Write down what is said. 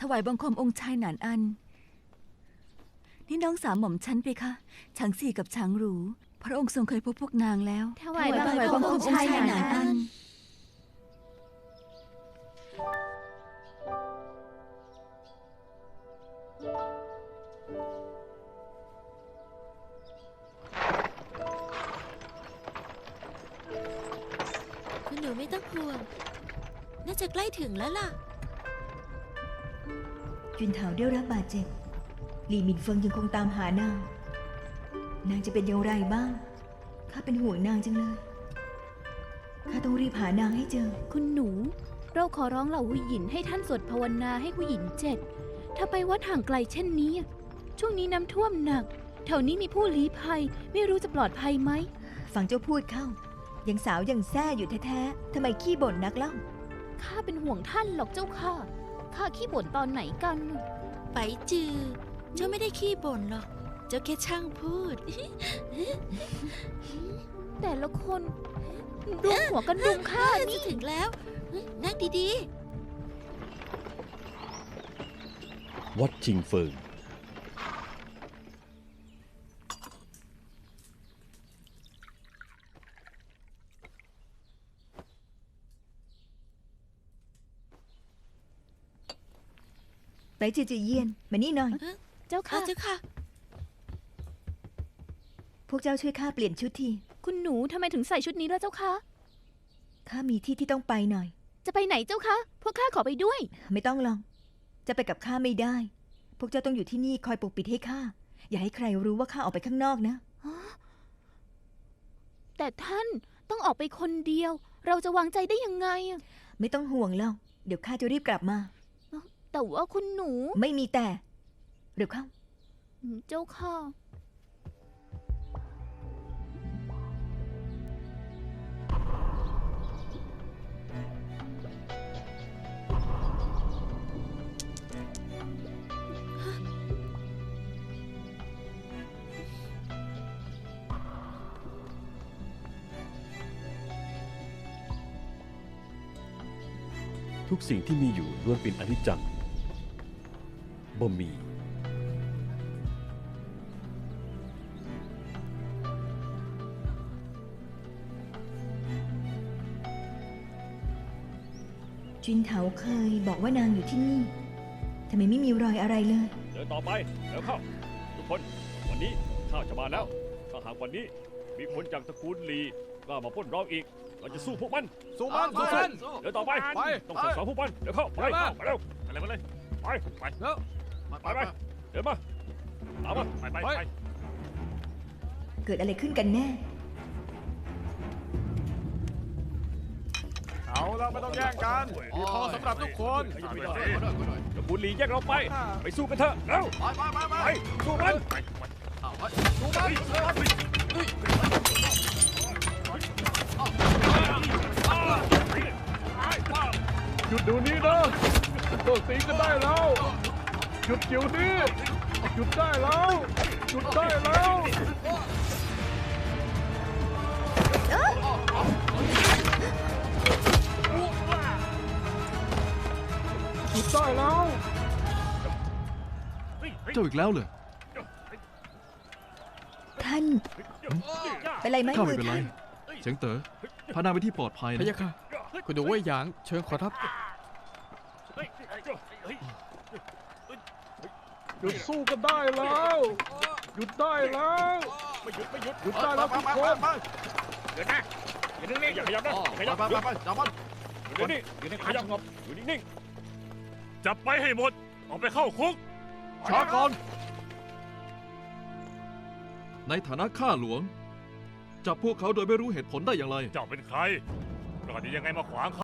ถวายบังคมองค์ชายหนานอัน นี่น้องสาวหม่อมฉันไปคะฉางสี่กับฉางหรู พระองค์ทรงเคยพบพวกนางแล้วถวายบังคมองค์ชายหนานอันคุณหนูไม่ต้องห่วง น่าจะใกล้ถึงแล้วล่ะ จุนเถาได้รับบาดเจ็บหลีหมินเฟิงยังคงตามหานาง นางจะเป็นอย่างไรบ้าง ข้าเป็นห่วงนางจังเลย ข้าต้องรีบหานางให้เจอ คุณหนู เราขอร้องเหล่าหุยหยินให้ท่านสวดภาวนาให้หุยหยินเจ็ด ถ้าไปวัดห่างไกลเช่นนี้ ช่วงนี้น้ำท่วมหนัก แถวนี้มีผู้ลี้ภัย ไม่รู้จะปลอดภัยไหม ฟังเจ้าพูดเข้า ยังสาวยังแซ่อยู่แท้ๆทำไมขี้บ่นนักเล่า ข้าเป็นห่วงท่านหรอกเจ้าค่ะ ข้าขี้บ่นตอนไหนกัน ไปจือ เจ้าไม่ได้ขี้บ่นหรอก เจ้าแค่ช่างพูด แต่ละคนรุมหัวกันรุมข้าจะนี่ถึงแล้ว นั่งดีวัดชิงเฟิง ไปเจอเจอเยียนมานี่หน่อย เจ้าๆค่ะค่ะ เจ้าค่ะ พวกเจ้าช่วยข้าเปลี่ยนชุดที คุณหนูทำไมถึงใส่ชุดนี้แล้วเจ้าคะข้ามีที่ที่ต้องไปหน่อย จะไปไหนเจ้าคะพวกข้าขอไปด้วย ไม่ต้องลอง จะไปกับข้าไม่ได้ พวกเจ้าต้องอยู่ที่นี่คอยปกปิดให้ข้า อย่าให้ใครรู้ว่าข้าออกไปข้างนอกนะ แต่ท่านต้องออกไปคนเดียว เราจะวางใจได้ยังไงอะไม่ต้องห่วงหรอกเดี๋ยวข้าจะรีบกลับมา แต่ว่าคุณหนู ไม่มีแต่ เร็วเข้า เจ้าค่ะ ทุกสิ่งที่มีอยู่ล้วนเป็นอนิจจัง บ่มี จินเถาเคยบอกว่านางอยู่ที่นี่ ทำไมไม่มีรอยอะไรเลย เดินต่อไปแล้วเข้า ทุกคน วันนี้ข้าวจะมาแล้ว ถ้าหากวันนี้มีคนจากตระกูลลีกล้ามาปล้นเราอีก เราจะสู้พวกมัน สู้มันสู้สู้มัน เดินต่อไป ไป ต้องสั่งสอนพวกมันเดี๋ยวเข้า ไป ไปไปเร็วไปเลยไปเลย ไป ไป แล้ว ไปไปเดินมาตามมาไปไปไปเกิดอะไรขึ้นกันแน่ เอาละไม่ต้องแย่งกันมีพอสำหรับทุกคนตระกูลลีแยกเราไป ไปสู้กันเถอะเร็วไปไปไปไปไปสู้มันสู้มันหยุดเดี๋ยวนี้นะเลิกตีกันได้แล้ว หยุดเดี๋ยวนี้หยุดได้แล้วหยุดได้แล้วหยุดได้แล้วเจ้าอีกแล้วเลยท่าน เป็นไรไหมข้ามืไม่อเป็นไรท่านเสียงเต๋อพานางไปที่ปลอดภัยพะนะยะค่ะคุณดูว่าหยาง เชิญขอรับ หยุดสู้กันได้แล้ว หยุดได้แล้ว ไม่หยุดไม่หยุดหยุดได้แล้วทุกคน เดินหน้าอย่านิ่งๆอย่าขยับนะอย่าขยับไปไปไปจับมันอยู่นี่อยู่ในขยับงบอยู่นิ่งๆจับไปให้หมดออกไปเข้าคุกช้าก่อนในฐานะข้าหลวง จับพวกเขาโดยไม่รู้เหตุผลได้อย่างไร เจ้าเป็นใครกล้าดียังไงมาขวางเขา